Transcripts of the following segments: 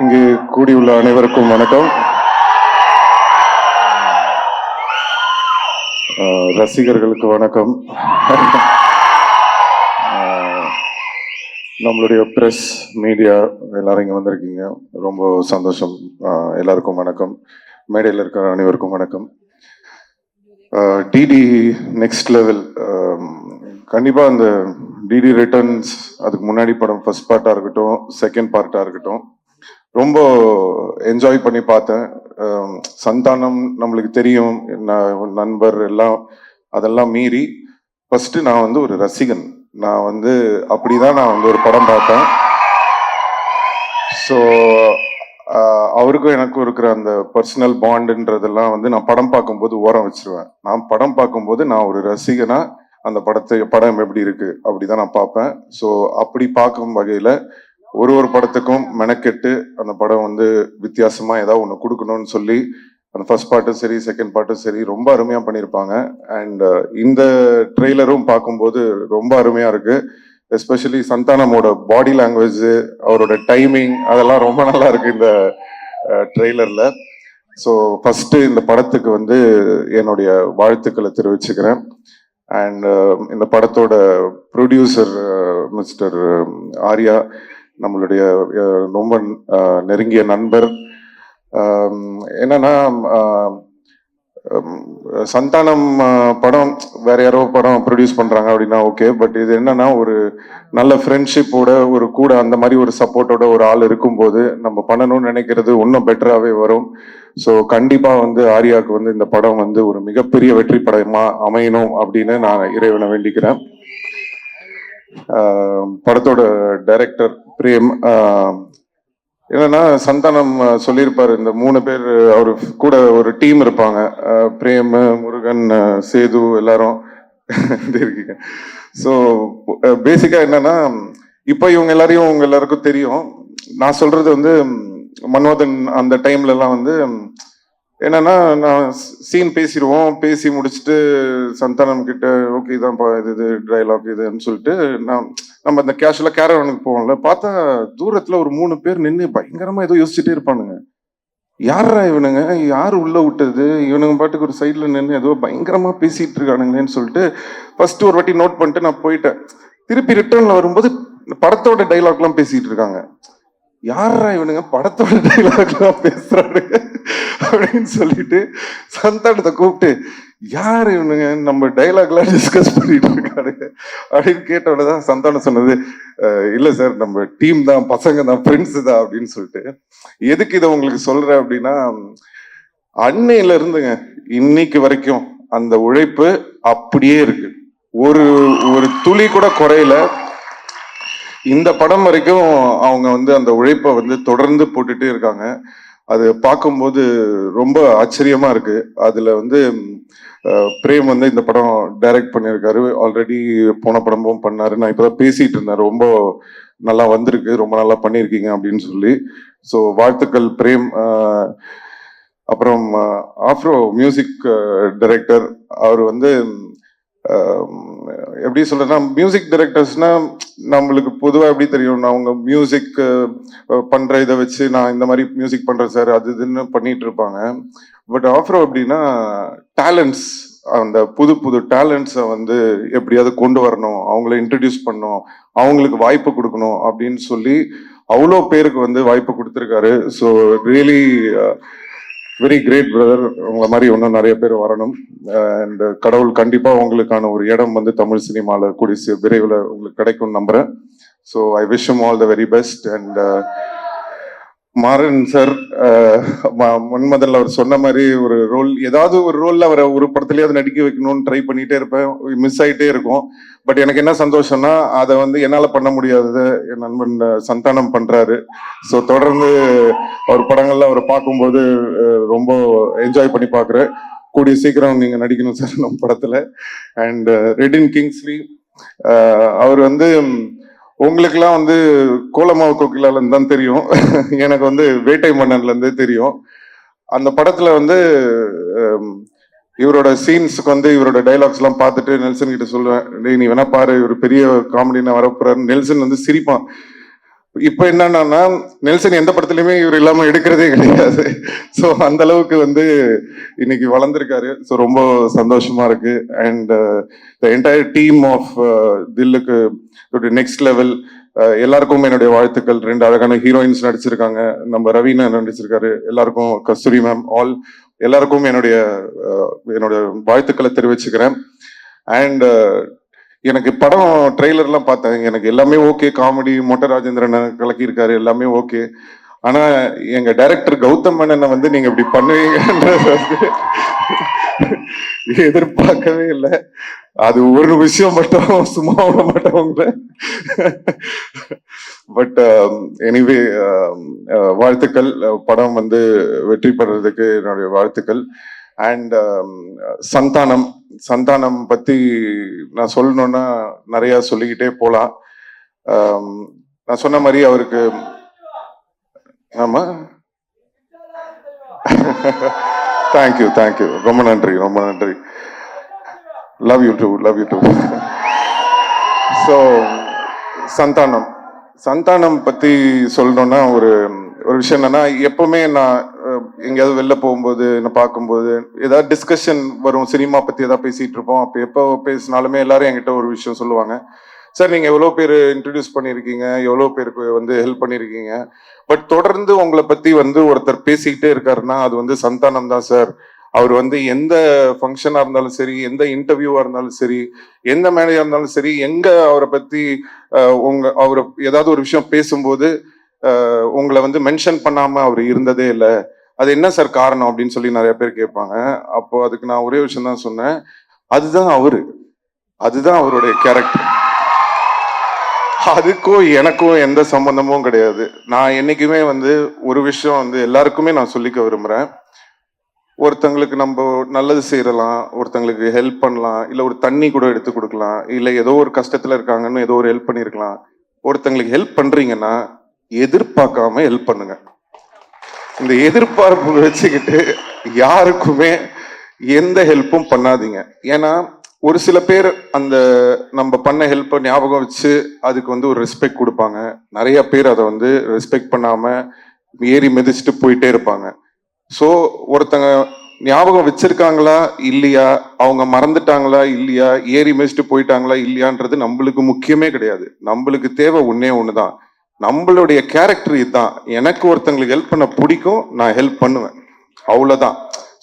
இங்கு கூடியுள்ள அனைவருக்கும் வணக்கம். ரசிகர்களுக்கு வணக்கம். நம்மளுடைய ப்ரெஸ் மீடியா எல்லாரும் இங்கே வந்திருக்கீங்க. ரொம்ப சந்தோஷம். எல்லாருக்கும் வணக்கம். மேடையில் இருக்கிற அனைவருக்கும் வணக்கம். டிடி நெக்ஸ்ட் லெவல் கண்டிப்பாக அந்த டிடி ரிட்டர்ன்ஸ் அதுக்கு முன்னாடி படம் ஃபர்ஸ்ட் பார்ட்டாக இருக்கட்டும் செகண்ட் பார்ட்டாக இருக்கட்டும் ரொம்ப என்ஜாய் பண்ணி பார்த்தேன். சந்தானம் நம்மளுக்கு தெரியும். நண்பர் எல்லாம் அதெல்லாம் மீறி ஃபஸ்ட்டு நான் வந்து ஒரு ரசிகன். நான் வந்து அப்படி தான் நான் வந்து ஒரு படம் பார்த்தேன். ஸோ அவருக்கும் எனக்கும் இருக்கிற அந்த பர்சனல் பாண்டுன்றதெல்லாம் வந்து நான் படம் பார்க்கும்போது ஓரம் வச்சிருவேன். நான் படம் பார்க்கும்போது நான் ஒரு ரசிகனாக அந்த படத்தை படம் எப்படி இருக்குது அப்படி தான் நான் பார்ப்பேன். ஸோ அப்படி பார்க்கும் வகையில் ஒரு ஒரு படத்துக்கும் மெனக்கெட்டு அந்த படம் வந்து வித்தியாசமா ஏதாவது ஒன்று கொடுக்கணும்னு சொல்லி அந்த ஃபர்ஸ்ட் பார்ட்டும் சரி செகண்ட் பார்ட்டும் சரி ரொம்ப அருமையா பண்ணியிருப்பாங்க. அண்ட் uh, இந்த ட்ரெய்லரும் பார்க்கும்போது ரொம்ப அருமையா இருக்கு. எஸ்பெஷலி சந்தானமோட பாடி லாங்குவேஜ் அவரோட டைமிங் அதெல்லாம் ரொம்ப நல்லா இருக்கு இந்த ட்ரெய்லர்ல ஸோ ஃபர்ஸ்ட் இந்த படத்துக்கு வந்து என்னுடைய வாழ்த்துக்களை தெரிவிச்சுக்கிறேன். அண்ட் uh, இந்த படத்தோட producer mister uh, um, Arya நம்மளுடைய ரொம்ப நெருங்கிய நண்பர். என்னன்னா சந்தானம் படம் வேற யாரோ படம் ப்ரொடியூஸ் பண்றாங்க அப்படின்னா ஓகே பட் இது என்னன்னா ஒரு நல்ல ஃப்ரெண்ட்ஷிப்போட ஒரு கூட அந்த மாதிரி ஒரு சப்போர்ட்டோட ஒரு ஆள் இருக்கும்போது நம்ம பண்ணணும்னு நினைக்கிறது இன்னும் பெட்டராகவே வரும். ஸோ கண்டிப்பா வந்து ஆர்யாவுக்கு வந்து இந்த படம் வந்து ஒரு மிகப்பெரிய வெற்றி படமா அமையணும் அப்படின்னு நான் இறைவனை வேண்டிக்கிறேன். படத்தோட டைரக்டர் பிரியம் என்னன்னா சந்தானம் சொல்லியிருப்பாரு. இந்த மூணு பேர் அவர் கூட ஒரு டீம் இருப்பாங்க. பிரேம் முருகன் சேது எல்லாரும் இருக்கீங்க. ஸோ பேசிக்காக என்னன்னா இப்போ இவங்க எல்லாரையும் உங்க எல்லாருக்கும் தெரியும். நான் சொல்றது வந்து மன்மோதன் அந்த டைம்ல எல்லாம் வந்து என்னன்னா நான் சீன் பேசிடுவோம். பேசி முடிச்சுட்டு சந்தானம் கிட்ட ஓகே இதான்ப்பா இது இது டைலாக் இதுன்னு சொல்லிட்டு நான் நம்ம இந்த கேஷுவலாக கேரவனுக்கு போவோம்ல பார்த்தா தூரத்தில் ஒரு மூணு பேர் நின்று பயங்கரமாக ஏதோ யோசிச்சுட்டே இருப்பானுங்க. யாரா இவனுங்க? யார் உள்ள விட்டது? இவனுங்க பாட்டுக்கு ஒரு சைடில் நின்று ஏதோ பயங்கரமாக பேசிகிட்டு இருக்கானுங்களேன்னு சொல்லிட்டு ஃபர்ஸ்ட் ஒரு வாட்டி நோட் பண்ணிட்டு நான் போயிட்டேன். திருப்பி ரிட்டர்னில் வரும்போது இந்த படத்தோட டைலாக்லாம் பேசிகிட்டு இருக்காங்க. யாரா இவனுங்க? படத்தோட டைலாக்லாம் பேசுறாரு அப்படின்னு சொல்லிட்டு சந்தானத்தை கூப்பிட்டு யார் இவனுங்க? நம்ம டைலாக்லாம் டிஸ்கஸ் பண்ணிட்டு இருக்காரு அப்படின்னு கேட்ட உடனே தான் சந்தானம் சொன்னது இல்லை சார் நம்ம டீம் தான் பசங்க தான் ஃப்ரெண்ட்ஸ் தான் அப்படின்னு சொல்லிட்டு. எதுக்கு இதை உங்களுக்கு சொல்றேன் அப்படின்னா அன்னையில இருந்துங்க இன்னைக்கு வரைக்கும் அந்த உழைப்பு அப்படியே இருக்கு. ஒரு ஒரு துளி கூட குறையல. இந்த படம் வரைக்கும் அவங்க வந்து அந்த உழைப்பை வந்து தொடர்ந்து போட்டுட்டே இருக்காங்க. அது பார்க்கும்போது ரொம்ப ஆச்சரியமா இருக்கு. அதுல வந்து பிரேம் வந்து இந்த படம் டைரக்ட் பண்ணியிருக்காரு. ஆல்ரெடி போன படமும் பண்ணாரு. நான் இப்பதான் பேசிட்டு இருந்தேன். ரொம்ப நல்லா வந்திருக்கு. ரொம்ப நல்லா பண்ணியிருக்கீங்க அப்படின்னு சொல்லி. ஸோ வாழ்த்துக்கள் பிரேம். அப்புறம் ஆஃப்ரோ மியூசிக் டைரக்டர் அவர் வந்து எப்படி சொல்றேன்னா மியூசிக் டைரக்டர்ஸ்னா நம்மளுக்கு பொதுவாக எப்படி தெரியும் அவங்க மியூசிக் பண்ற இதை வச்சு நான் இந்த மாதிரி மியூசிக் பண்றேன் சார் அது இதுன்னு பண்ணிட்டு இருப்பாங்க. பட் ஆஃப்ரோ எப்படின்னா டேலண்ட்ஸ் அந்த புது புது டேலண்ட்ஸை வந்து எப்படியாவது கொண்டு வரணும் அவங்கள இன்ட்ரடியூஸ் பண்ணணும் அவங்களுக்கு வாய்ப்பு கொடுக்கணும் அப்படின்னு சொல்லி அவ்வளோ பேருக்கு வந்து வாய்ப்பு கொடுத்துருக்காரு. So really very great brother உங்களை மாதிரி இன்னும் நிறைய பேர் வரணும். அண்ட் கடவுள் கண்டிப்பாக உங்களுக்கான ஒரு இடம் வந்து தமிழ் சினிமாவில் கூடிய விரைவில் உங்களுக்கு கிடைக்கும்னு நம்புகிறேன் so I wish all the very best and Maran sir முன்மதல்ல அவர் சொன்ன மாதிரி ஒரு ரோல் ஏதாவது ஒரு ரோலில் அவரை ஒரு படத்துலயாவது நடிக்க வைக்கணும்னு ட்ரை பண்ணிகிட்டே இருப்பேன். மிஸ் ஆகிட்டே இருக்கும். பட் எனக்கு என்ன சந்தோஷம்னா அதை வந்து என்னால் பண்ண முடியாதது என் நண்பன் சந்தானம் பண்ணுறாரு ஸோ தொடர்ந்து அவர் படங்கள்ல அவரை பார்க்கும்போது ரொம்ப என்ஜாய் பண்ணி பார்க்குறேன். கூடிய சீக்கிரம் நீங்க நடிக்கணும் சார் நம்ம படத்துல. அண்ட் ரெடின் கிங்ஸ்லி அவர் வந்து உங்களுக்குலாம் வந்து கோலமாவு கோகிலால இருந்து தான் தெரியும். எனக்கு வந்து வேட்டை மன்னன்லேருந்தே தெரியும். அந்த படத்துல வந்து இவரோட சீன்ஸுக்கு வந்து இவரோட டைலாக்ஸ் எல்லாம் பார்த்துட்டு நெல்சன் கிட்ட சொல்லுவேன் நீ வேணா பாரு இவர் பெரிய காமெடினா வரப்போறாரு. நெல்சன் வந்து சிரிப்பான். இப்போ என்னன்னா நெல்சன் எந்த படத்துலயுமே இவர் இல்லாம எடுக்கிறதே கிடையாது. ஸோ அந்த அளவுக்கு வந்து இன்னைக்கு வளர்ந்துருக்காரு. ஸோ ரொம்ப சந்தோஷமா இருக்கு. And the entire team of Dhilluku next level uh, எல்லாருக்கும் என்னுடைய வாழ்த்துக்கள். ரெண்டு அழகான ஹீரோயின்ஸ் நடிச்சிருக்காங்க. நம்ம ரவீனா நடிச்சிருக்காரு. எல்லாருக்கும் கஸ்தூரி மேம் ஆல் எல்லாருக்கும் என்னுடைய uh, என்னோட வாழ்த்துக்களை தெரிவிச்சுக்கிறேன். அண்ட் எனக்கு படம் ட்ரெய்லர்லாம் பார்த்தேன். எனக்கு எல்லாமே ஓகே காமெடி மொட்டை ராஜேந்திரன் கலக்கியிருக்காரு எல்லாமே ஓகே ஆனா எங்க டைரக்டர் கௌதம் மேனனை வந்து நீங்க இப்படி பண்ணுவீங்கன்றது எதிர்பார்க்கவே இல்லை. அது ஒரு விஷயம் மட்டும் சும்மா விட மாட்டவங்கள பட் எனிவே வாழ்த்துக்கள். படம் வந்து வெற்றி பெறதுக்கு என்னுடைய வாழ்த்துக்கள். அண்ட் um, சந்தானம் சந்தானம் பத்தி நான் சொல்லணும்னா நிறைய சொல்லிக்கிட்டே போலாம். Um, நான் சொன்ன மாதிரி அவருக்கு ஆமா. தேங்க்யூ தேங்க்யூ ரொம்ப நன்றி ரொம்ப நன்றி. Love you too love you too so Santhanam. Santhanam பத்தி சொல்லணும்னா ஒரு ஒரு விஷயம் என்னன்னா எப்பவுமே நான் எங்கேயாவது வெளில போகும்போது என்ன பார்க்கும்போது ஏதாவது டிஸ்கஷன் வரும். சினிமா பற்றி ஏதாவது பேசிகிட்டு இருப்போம். அப்போ எப்போ பேசினாலுமே எல்லாரும் என்கிட்ட ஒரு விஷயம் சொல்லுவாங்க. சார் நீங்கள் எவ்வளோ பேர் இன்ட்ரடியூஸ் பண்ணியிருக்கீங்க? எவ்வளோ பேருக்கு வந்து ஹெல்ப் பண்ணியிருக்கீங்க? பட் தொடர்ந்து உங்களை பற்றி வந்து ஒருத்தர் பேசிக்கிட்டே இருக்காருன்னா அது வந்து சந்தானம் தான் சார். அவர் வந்து எந்த ஃபங்க்ஷனாக இருந்தாலும் சரி எந்த இன்டர்வியூவாக இருந்தாலும் சரி எந்த மேனேஜாக இருந்தாலும் சரி எங்கே அவரை பற்றி உங்கள் உங்க அவர் ஏதாவது ஒரு விஷயம் பேசும்போது உங்களை வந்து மென்ஷன் பண்ணாமல் அவர் இருந்ததே இல்லை. அது என்ன சார் காரணம் அப்படின்னு சொல்லி நிறைய பேர் கேட்பாங்க. அப்போ அதுக்கு நான் ஒரே விஷயம் தான் சொன்னேன். அதுதான் அவரு. அதுதான் அவருடைய கேரக்டர் அதுக்கும் எனக்கும் எந்த சம்பந்தமும் கிடையாது. நான் என்னைக்குமே வந்து ஒரு விஷயம் வந்து எல்லாருக்குமே நான் சொல்லிக்க விரும்புகிறேன் ஒருத்தங்களுக்கு நம்ம நல்லது செய்யலாம் ஒருத்தங்களுக்கு ஹெல்ப் பண்ணலாம் இல்லை ஒரு தண்ணி கூட எடுத்து கொடுக்கலாம் இல்லை ஏதோ ஒரு கஷ்டத்தில் இருக்காங்கன்னு ஏதோ ஒரு ஹெல்ப் பண்ணியிருக்கலாம் ஒருத்தங்களுக்கு ஹெல்ப் பண்ணுறீங்கன்னா எதிர்பார்க்காம ஹெல்ப் பண்ணுங்க. இந்த எதிர்பார்ப்புகளை வச்சுக்கிட்டு யாருக்குமே எந்த ஹெல்ப்பும் பண்ணாதீங்க. ஏன்னா ஒரு சில பேர் அந்த நம்ம பண்ண ஹெல்ப்பை ஞாபகம் வச்சு அதுக்கு வந்து ஒரு ரெஸ்பெக்ட் கொடுப்பாங்க. நிறைய பேர் அதை வந்து ரெஸ்பெக்ட் பண்ணாம ஏறி மிதிச்சுட்டு போயிட்டே இருப்பாங்க. ஸோ ஒருத்தங்க ஞாபகம் வச்சிருக்காங்களா? இல்லையா? அவங்க மறந்துட்டாங்களா? இல்லையா? ஏறி மிதிச்சுட்டு போயிட்டாங்களா? இல்லையான்றது நம்மளுக்கு முக்கியமே கிடையாது. நம்மளுக்கு தேவை ஒன்னே தான் நம்மளுடைய கேரக்டர் இதுதான். எனக்கு ஒருத்தங்களுக்கு ஹெல்ப் பண்ண பிடிக்கும் நான் ஹெல்ப் பண்ணுவேன். அவ்வளோதான்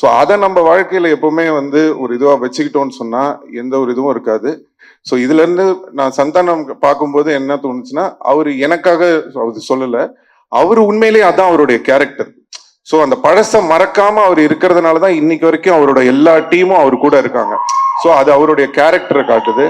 ஸோ அதை நம்ம வாழ்க்கையில் எப்பவுமே வந்து ஒரு இதுவாக வச்சுக்கிட்டோம்னு சொன்னால் எந்த ஒரு இதுவும் இருக்காது. ஸோ இதுல இருந்து நான் சந்தானம் பார்க்கும்போது என்ன தோணுச்சுன்னா அவர் எனக்காக அவர் சொல்லலை அவர் உண்மையிலேயே அதான் அவருடைய கேரக்டர் ஸோ அந்த பழசை மறக்காம அவர் இருக்கிறதுனால தான் இன்னைக்கு வரைக்கும் அவரோட எல்லா டீமும் அவர் கூட இருக்காங்க. ஸோ அது அவருடைய கேரக்டரை காட்டுது.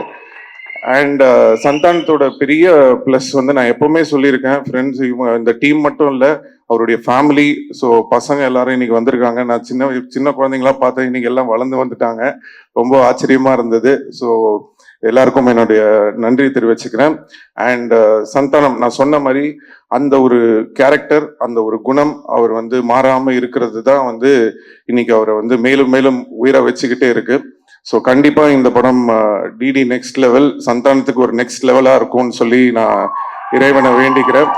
அண்ட் uh, சந்தானத்தோட பெரிய ப்ளஸ் வந்து நான் எப்பவுமே சொல்லியிருக்கேன். ஃப்ரெண்ட்ஸ் இந்த டீம் மட்டும் இல்லை அவருடைய ஃபேமிலி ஸோ பசங்க எல்லாரும் இன்னைக்கு வந்திருக்காங்க. நான் சின்ன சின்ன குழந்தைங்களாம் பார்த்தேன் இன்னைக்கு எல்லாம் வளர்ந்து வந்துட்டாங்க. ரொம்ப ஆச்சரியமா இருந்தது. ஸோ எல்லாருக்கும் என்னுடைய நன்றி தெரிவிச்சுக்கிறேன். அண்ட் uh, சந்தானம் நான் சொன்ன மாதிரி அந்த ஒரு கேரக்டர் அந்த ஒரு குணம் அவர் வந்து மாறாமல் இருக்கிறது தான் வந்து இன்னைக்கு அவரை வந்து மேலும் மேலும் உயிரை வச்சுக்கிட்டே இருக்கு. ஸோ கண்டிப்பாக இந்த படம் டிடி நெக்ஸ்ட் லெவல் சந்தானத்துக்கு ஒரு நெக்ஸ்ட் லெவலாக இருக்கும்னு சொல்லி நான் இறைவனை வேண்டிக்கிறேன்.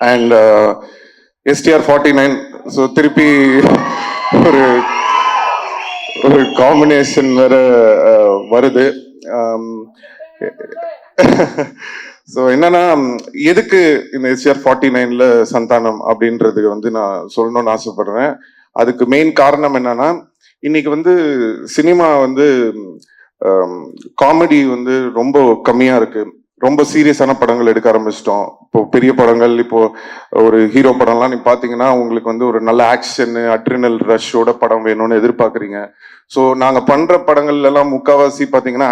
And STR forty nine so திருப்பி ஒரு ஒரு காம்பினேஷன் வேற வருது. ஸோ என்னன்னா எதுக்கு இந்த எஸ்ஆர் ஃபார்ட்டி நைன்ல சந்தானம் அப்படின்றது வந்து நான் சொல்லணும்னு ஆசைப்படுறேன். அதுக்கு மெயின் காரணம் என்னன்னா இன்னைக்கு வந்து சினிமா வந்து காமெடி வந்து ரொம்ப கம்மியா இருக்கு. ரொம்ப சீரியஸான படங்கள் எடுக்க ஆரம்பிச்சிட்டோம். இப்போ பெரிய படங்கள் இப்போ ஒரு ஹீரோ படம்லாம் நீ பாத்தீங்கன்னா உங்களுக்கு வந்து ஒரு நல்ல ஆக்ஷன் அட்ரினல் ரஷ்ஷோட படம் வேணும்னு எதிர்பார்க்குறீங்க. ஸோ நாங்கள் பண்ற படங்கள்ல எல்லாம் முக்காவாசி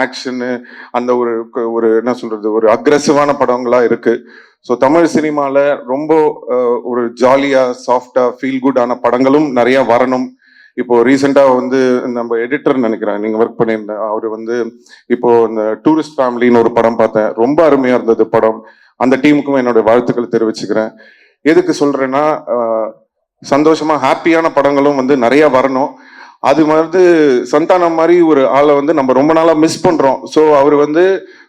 ஆக்ஷனு அந்த ஒரு ஒரு என்ன சொல்றது ஒரு அக்ரெசிவான படங்களா இருக்கு. ஸோ தமிழ் சினிமால ரொம்ப ஒரு ஜாலியா சாஃப்டா ஃபீல் குட் ஆன படங்களும் நிறைய வரணும். இப்போ ரீசெண்டாக வந்து நம்ம எடிட்டர் நினைக்கிறேன். நீங்கள் ஒர்க் பண்ணியிருந்தேன் அவர் வந்து இப்போ இந்த டூரிஸ்ட் ஃபேமிலின்னு ஒரு படம் பார்த்தேன். ரொம்ப அருமையாக இருந்தது படம். அந்த டீமுக்கும் என்னோட வாழ்த்துக்கள் தெரிவிச்சுக்கிறேன். எதுக்கு சொல்கிறேன்னா சந்தோஷமாக சந்தோஷமா ஹாப்பியான படங்களும் வந்து நிறைய வரணும். அது வந்து சந்தானம் மாதிரி ஒரு ஆளை வந்து நம்ம ரொம்ப நாளாக மிஸ் பண்ணுறோம் ஸோ அவர் வந்து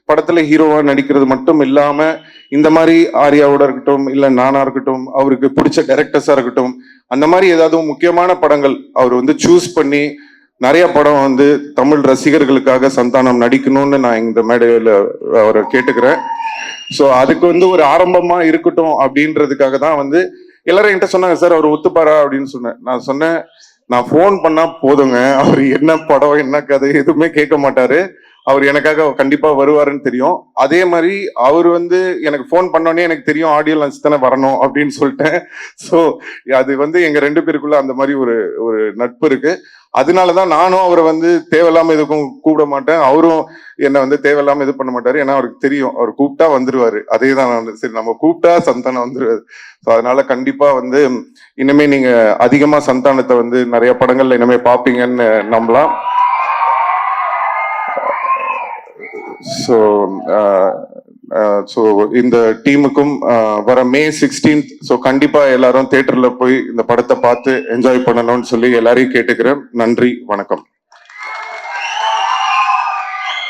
படத்தில் ஹீரோவாக நடிக்கிறது மட்டும் இல்லாமல் இந்த மாதிரி ஆர்யாவோட இருக்கட்டும் இல்லை நானா இருக்கட்டும் அவருக்கு பிடிச்ச டேரக்டர்ஸாக இருக்கட்டும் அந்த மாதிரி ஏதாவது முக்கியமான படங்கள் அவர் வந்து சூஸ் பண்ணி நிறைய படம் வந்து தமிழ் ரசிகர்களுக்காக சந்தானம் நடிக்கணும்னு நான் இந்த மேடையில் அவரை கேட்டுக்கிறேன். ஸோ அதுக்கு வந்து ஒரு ஆரம்பமாக இருக்கட்டும் அப்படின்றதுக்காக தான் வந்து எல்லாரும் என்கிட்ட சொன்னாங்க சார் அவர் ஒத்துப்பாரா? அப்படின்னு சொன்னேன். நான் சொன்னேன் நான் ஃபோன் பண்ணால் போதுங்க. அவர் என்ன படம் என்ன கதை எதுவுமே கேட்க மாட்டாரு. அவர் எனக்காக கண்டிப்பா வருவாருன்னு தெரியும். அதே மாதிரி அவர் வந்து எனக்கு ஃபோன் பண்ணோடனே எனக்கு தெரியும் ஆடியோ லஞ்ச் தானே வரணும் அப்படின்னு சொல்லிட்டேன் ஸோ அது வந்து எங்க ரெண்டு பேருக்குள்ள அந்த மாதிரி ஒரு ஒரு நட்பு இருக்கு. அதனாலதான் நானும் அவரை வந்து தேவையில்லாம எதுக்கும் கூப்பிட மாட்டேன். அவரும் என்னை வந்து தேவையில்லாம இது பண்ண மாட்டாரு. ஏன்னா அவருக்கு தெரியும். அவர் கூப்பிட்டா வந்துருவாரு. அதே தான் நான் சரி நம்ம கூப்பிட்டா சந்தானம் வந்துருவாரு. ஸோ அதனால கண்டிப்பா வந்து இனிமே நீங்க அதிகமா சந்தானத்தை வந்து நிறைய படங்கள்ல இனிமே பாப்பீங்கன்னு நம்பலாம். ஸோ ஸோ uh, uh, இந்த டீமுக்கும் uh, வர மே சிக்ஸ்டீன்த் ஸோ கண்டிப்பா எல்லாரும் தியேட்டர்ல போய் இந்த படத்தை பார்த்து என்ஜாய் பண்ணணும்னு சொல்லி எல்லாரையும் கேட்டுக்கிறேன். நன்றி வணக்கம்.